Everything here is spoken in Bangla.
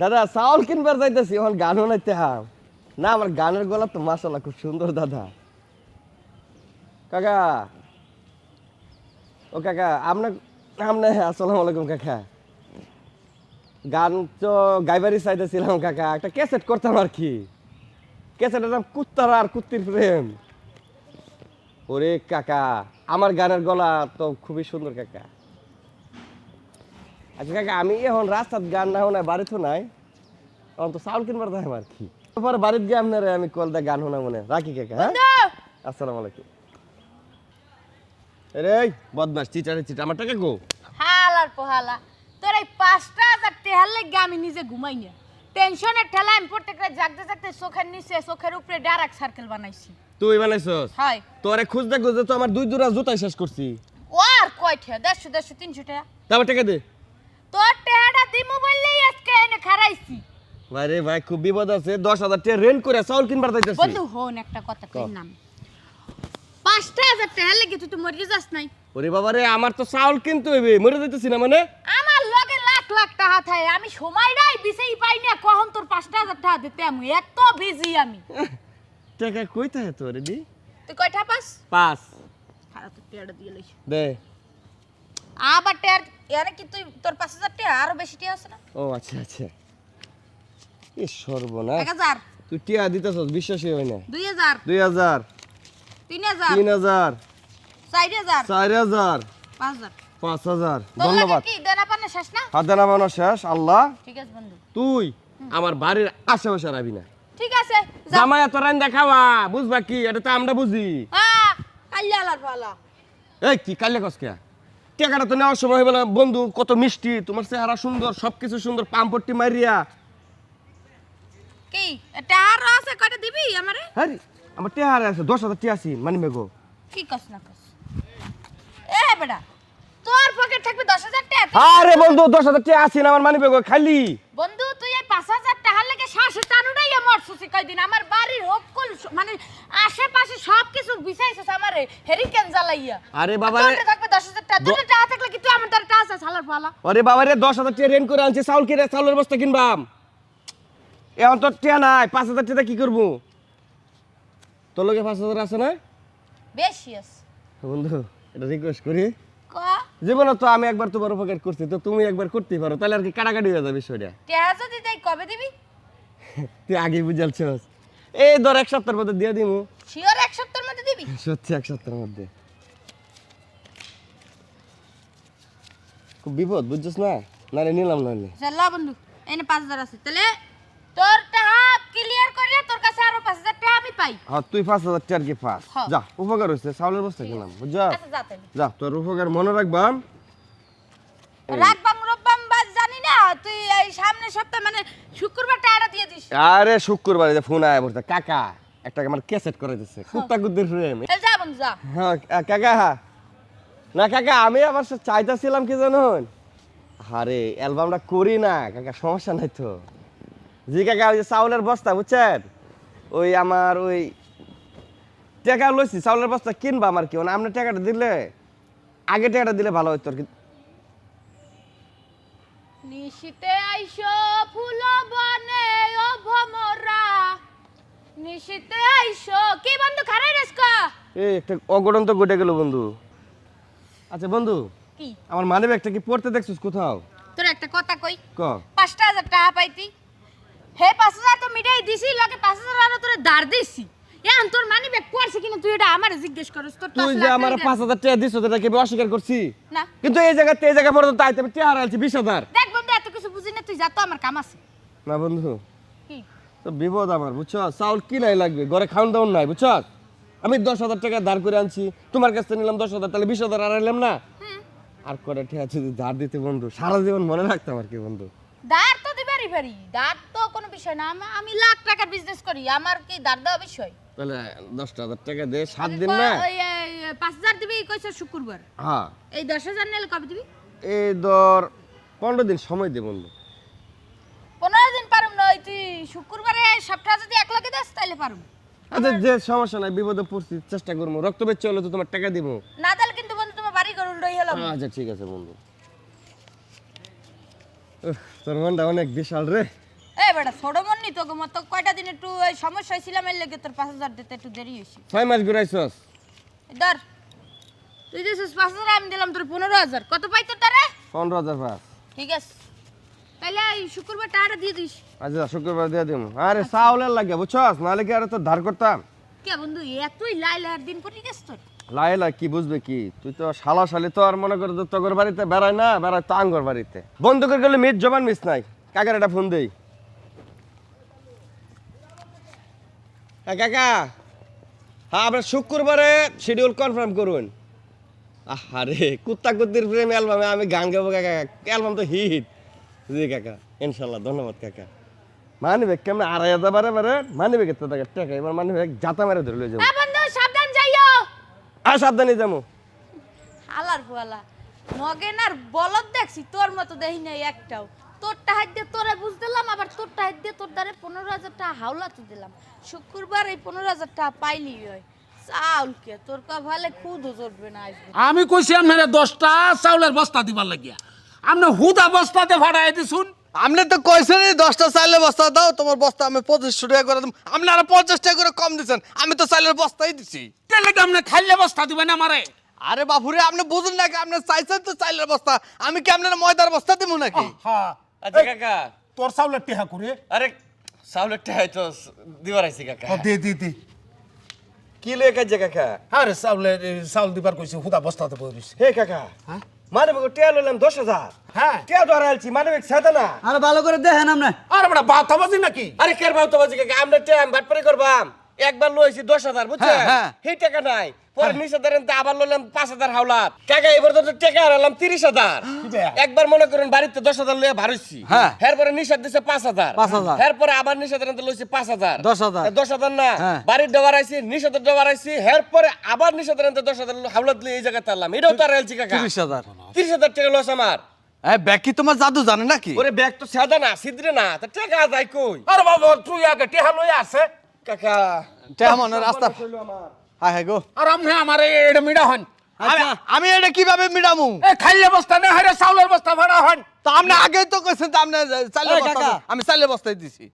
দাদা, চাউল কিনবার যাইতেছি, এখন গান শোনাইতে হাম। না, আমার গানের গলা তো মাসাল্লাহ খুব সুন্দর, দাদা। কাকা। ও কাকা আপনার আপনার আসসালামু আলাইকুম, কাকা। গান তো গাইবারি চাইতেছিলাম, কাকা। একটা ক্যাসেট করতাম আর কি। ক্যাসেটের নাম কুত্তার আর কুত্তির প্রেম। ওরে কাকা, আমার গানের গলা তো খুবই সুন্দর, কাকা। আচ্ছা কাকা আমি এখন রাস্তার গান না শোনায় বাড়িতে নাই তখন তো চাউল কিনবার দাম আর কি। পরে বাড়িতে গিয়ে আপনার আমি কল দিয়ে গান শোনা মনে রাখি কাকা হ্যাঁ? আসসালামু আলাইকুম। রে বদমাস চিটারে চিটা আমার টাকা গো হালার পোহালা তোর এই পাঁচটা হাজার টেহার লেগে আমি নিজে ঘুমাই না। টেনশনের ঠেলা আমি প্রত্যেক রাত জাগতে জাগতে চোখের নিচে চোখের উপরে ডারাক সার্কেল বানাইছি। তুই বানাইছস? হয়। তোরে খুঁজতে খুঁজতে তো আমার দুই দুরা জুতাই শেষ করছি। ও আর কয় ঠেয়া? দেড়শো দেড়শো তিনশো টাকা তারপর টাকা দে। দিমু বললেই আজকে এনে খারাইছি। ভাই ভাই খুব বিপদ আছে। দশ হাজার টাকা রেন্ট করে চাউল কিনবার যাইতেছি। বন্ধু হন একটা কথা কই নাম। পাঁচটা হাজার টেহার লেগে তুই তো মরিয়ে যাস নাই। ওরে বাবা রে আমার তো চাউল কিনতে হইবে। মরে যাইতেছি না মানে? আমার লগে লাখ লাখ টাকা থাকে। আমি সময়টাই বিছেই পাই না। কখন তোর পাঁচটা হাজার টাকা দিতে আমি? এত বিজি আমি। টাকা কই থাকে তোর দি? তুই কয়টা পাস? পাঁচ। খারাপ তো দিয়ে লইছি দে। আবার টেয়ার এর কি তুই তোর পাঁচ হাজার টাকা আরও বেশি টাকা আছে না? ও আচ্ছা আচ্ছা। এ সর্বনাশ। এক হাজার। তুই টিয়া দিতেছস বিশ্বাসই হয় না। দুই হাজার। দুই হাজার। তিন হাজার। তিন হাজার। চার হাজার। চার হাজার। পাঁচ হাজার। পাঁচ হাজার। ধন্যবাদ। কি দেনা পানা শেষ না? হাতে নামানো শেষ আল্লাহ। ঠিক আছে বন্ধু। তুই আমার বাড়ির আশেপাশে রাবি না। ঠিক আছে জামাই এত রান দেখাওয়া বুঝবা কি? এটা তো আমরা বুঝি। হ্যাঁ কাল্লা আলার ভালো এই কি কালে কসকে টাকাটা তো নেওয়ার সময় বলে বন্ধু কত মিষ্টি তোমার চেহারা সুন্দর সবকিছু সুন্দর পাম্পট্টি মারিয়া কি এটা আর আছে কয়টা দিবি আমারে? হ্যাঁ আমার টেহারে আছে দশ হাজার টিয়া আছি মানি মেঘো কি কস না কস। এ বেটা তোর পকেট থাকবে দশ হাজার টাকা আরে বন্ধু দশ হাজার টিয়া আছি না আমার মানি মেঘো খালি। বন্ধু তুই এই পাঁচ হাজার টাকার লেগে শ্বাসে টানুটাই আমার সুসি কয়দিন আমার বাড়ির হকুল মানে আশেপাশে সব কিছু বিছাইছিস আমারে হেরিকেন জ্বালাইয়া। আরে বাবা রে তোর থাকবে দশ হাজার টাকা। দুটো টাকা থাকলে কি তুই আমার দ্বারা টাকা আছে সালার ভালো আরে বাবা রে দশ হাজার টিয়া রেন্ট করে আনছি চাউল কিনে চাউলের বস্তা কিনবাম। এখন তো টিয়া নাই পাঁচ হাজার টিয়া কি করব? তোর লোকে পাঁচ হাজার আছে না? বেশি আছে। বন্ধু এটা রিকোয়েস্ট করি। জীবনে তো আমি একবার তোমার উপকার করছি তো তুমি একবার করতেই পারো তাহলে আর কি কাটাকাটি হয়ে যাবে বিষয়টা টাকা যদি তাই কবে দিবি? তুই আগেই বুঝালছস। এই ধর এক সপ্তাহের মধ্যে দিয়ে দিমু। শিওর এক সপ্তাহের মধ্যে দিবি? সত্যি এক সপ্তাহের মধ্যে। খুব বিপদ বুঝছিস না? নারে নিলাম নাহলে। চল্লা বন্ধু এনে পাঁচ হাজার আছে। তাহলে তোর টাকা ক্লিয়ার করে তোর কাছে আরও পাঁচ হাজার টাকা আমি পাই। হ্যাঁ তুই পাঁচ হাজার টাকার কি পাস। হ্যাঁ। যা উপকার হয়েছে চাউলের বস্তা কিনলাম বুঝছা? আচ্ছা যা যা তোর উপকার মনে রাখবাম। রাখবাম রব্বাম বাদ জানি না তুই এই সামনে সপ্তাহ মানে শুক্রবার টাকাটা দিয়ে দিস। আরে শুক্রবার যে ফোন আয় বলতে কাকা একটা আমার ক্যাসেট করে দিচ্ছে কুত্তা কুদ্দির ফ্রেম যা বন্ধু যা। হ্যাঁ কাকা না কাকা আমি আবার চাইতেছিলাম কি জানুন আরে অ্যালবামটা করি না কাকা সমস্যা নাই তো। জি কাকা ওই যে চাউলের বস্তা বুঝছেন? ওই আমার ওই টাকা লইছি চাউলের বস্তা কিনবা আমার কি মানে আপনার টাকাটা দিলে আগে টাকাটা দিলে ভালো হতো আর কি। নিশিতে আইসো ফুল বনে ও ভমরা। নিশিতে আইসো কি বন্ধু খারাই রেস্কা? এই একটা অঘটন তো ঘটে গেল বন্ধু। আচ্ছা বন্ধু কি? আমার মানি ব্যাগটা কি পড়তে দেখছিস কোথাও? তোর একটা কথা কই। ক? পাঁচটা হাজার টাকা পাইতি। হে পাঁচ হাজার তো মিটাই দিছি লগে পাঁচ হাজার আরও তোরে দাঁড় দিছি। এখন তোর মানি ব্যাগ পড়ছে কিনা তুই এটা আমারে জিজ্ঞেস করিস তোর তুই যে আমার পাঁচ হাজার টাকা দিচ্ছ এটা কি অস্বীকার করছি? না। কিন্তু এই জায়গাতে এই জায়গা পর্যন্ত আইতে আমি টাকা হারাইছি বিশ হাজার। দেখ বন্ধু এত কিছু বুঝি না তুই যা তো আমার কাম আছে। না বন্ধু কি? তো বিপদ আমার বুঝছ চাউল কি নাই লাগবে ঘরে খাওয়ান দাওয়ান নাই বুঝছ আমি দশ হাজার টাকা ধার করে আনছি। তোমার কাছ থেকে নিলাম দশ হাজার তাহলে বিশ হাজার আর এলাম না। আর কটা ঠিক আছে ধার দিতে বন্ধু সারা জীবন মনে রাখতাম আর কি বন্ধু। দাঁড় তো দিবারই পারি দাঁড় তো কোনো বিষয় না। আমি আমি লাখ টাকার বিজনেস করি আমার কি দাঁড় দেওয়া বিষয়? তাহলে দশটা হাজার টাকা দে সাত দিন না। ওই, এই, পাঁচ হাজার দিবি কইছে শুক্রবার। হ্যাঁ। এই দশ হাজার নিলে কবে দিবি? এই ধর পনেরো দিন সময় দে বন্ধু। পনেরো দিন পারুম না ওই তুই শুক্রবারে সপ্তাহ যদি এক লগে দাস তাহলে পারুম। আচ্ছা যে সমস্যা নাই বিপদে পড়ছি চেষ্টা করব। রক্ত বেচ চলে তো তোমার টাকা দিব। না তাহলে কিন্তু বন্ধু তোমার বাড়ি করে উল্টোই হলাম আচ্ছা ঠিক আছে বন্ধু। তোর মনটা অনেক বিশাল রে। এই বেটা ছোট মন্নি তোকে মতো কয়টা দিন একটু এই সমস্যা হয়েছিলাম এর লেগে তোর পাঁচ হাজার দিতে একটু দেরি হয়েছে। ছয় মাস ঘুরাইছস? ধর তুই দিয়েছিস পাঁচ হাজার আমি দিলাম তোর পনেরো হাজার। কত পাই তোর তারে? পনেরো হাজার পাঁচ। ঠিক আছে। তাহলে শুক্রবার টাকাটা দিয়ে দিস। আচ্ছা শুক্রবার দিয়ে দিব আরে চাউলের লাগে বুঝছস? নাহলে কি আর তো ধার করতাম? কে বন্ধু এতই লাই লাইলার দিন পরে গেছ তোর? লাইলা কি বুঝবে কি? তুই তো শালা শালি তো আর মনে করে তোর বাড়িতে বেড়ায় না বেড়ায় তো আঙ্গর বাড়িতে। বন্ধু করে গেলে মিট জবান মিস নাই। কাকার একটা ফোন দেই। হ্যাঁ কাকা হ্যাঁ আপনার শুক্রবারে শিডিউল কনফার্ম করুন। আরে কুত্তা কুত্তির প্রেম অ্যালবামে আমি গান গাবো কাকা অ্যালবাম তো হিট জি কাকা। ইনশাল্লাহ ধন্যবাদ কাকা। মানবে কেমন আড়াই হাজার বারে বারে? মানবে কেতে টাকা টাকা এবার মানবে জাতা মেরে ধরে লয়ে যাব। হ্যাঁ বন্ধু সাবধান যাইও। আর সাবধানে যাব। হালার ফুয়ালা নগেন আর বলদ দেখছি তোর মতো দেখি নাই একটাও। তোরটা হাত দিয়ে তোরে বুঝ দিলাম আবার তোরটা হাত দিয়ে তোর দ্বারে পনেরো হাজার টাকা হাওলাতে দিলাম। শুক্রবার এই পনেরো হাজার টাকা পাইলি হয় চাউল কে? তোর কপালে খুদও চড়বে না আসবে আমি কইছি আপনারা দশটা চাউলের বস্তা দিবার লাগিয়া। আপনি হুদা বস্তাতে ভাড়াই দিছুন। আপনি তো কইছেন দশটা চাইলের বস্তা দাও তোমার বস্তা আমি পঁচিশশো টাকা করে দেবো। আপনারা পঞ্চাশ টাকা করে কম দিচ্ছেন আমি তো চাইলের বস্তাই দিচ্ছি তেলে কি আপনি খাইলে বস্তা দিবেন আমারে। আরে বাপুরে আপনি বুঝুন নাকি আপনি চাইছেন তো চাইলের বস্তা আমি কি আপনার ময়দার বস্তা দিব নাকি? হ্যাঁ আচ্ছা কাকা। তোর চাউলের টেহা করে আরে চাউলের টাকাই তো দিবার আইছি কাকা। দে দে দে। কি লয়ে কাজে কাকা? আরে চাউলের চাউল দিবার কইছি হুদা বস্তাতে বইরিস হে কাকা। মানে বগো টিয়া লইলাম দশ হাজার। হ্যাঁ। টিয়া ধরা আলছি মানে সাদা না আরে ভালো করে দেখেন আমরা আরে বড় বাতা বাজি নাকি? আরে কের ভাও তো বাজি কাকা আমরা টিয়া আমি বাটপারি করবাম। একবার লইছি দশ হাজার বুঝছেন? হ্যাঁ, হ্যাঁ। সেই টাকা নাই। পরে নিচ হাজার এনতে আবার লইলাম পাঁচ হাজার হাওলাত। কাকা এবার তো টাকা হারালাম তিরিশ হাজার। একবার মনে করেন বাড়িতে দশ হাজার লইয়া ভারছি হ্যাঁ। এরপরে নিষাদ দিছে পাঁচ হাজার। এরপরে আবার লইছি পাঁচ হাজার। দশ হাজার। দশ হাজার না হ্যাঁ। বাড়ির ডবার আইছি নিষাদের ডবার আইছি। এরপরে আবার এনতে দশ হাজার হাওলাত লই এই জায়গাতে আনলাম এটাও আলছি কাকা। তিরিশ হাজার। তিরিশ হাজার টাকা লস আমার। ব্যাগ কি তোমার জাদু জানে নাকি? ওরে ব্যাগ তো সাদা না সিদ্রে না। তা টাকা যায় কই? আরে বাবা তুই আগে টেহা লই আছে কাকা। তেমন রাস্তা হ্যাঁ হ্যাঁ গো। আর আপনি আমার এটা মিডা হন আমি- আমি এটা কীভাবে মিডামু? এ খাইলে বস্তা না হারে চাউলের বস্তা ভাড়া হন। তো আপনি আগে তো কইছেন আপনি চাইলের বস্তা আমি চালে বস্তা দিছি।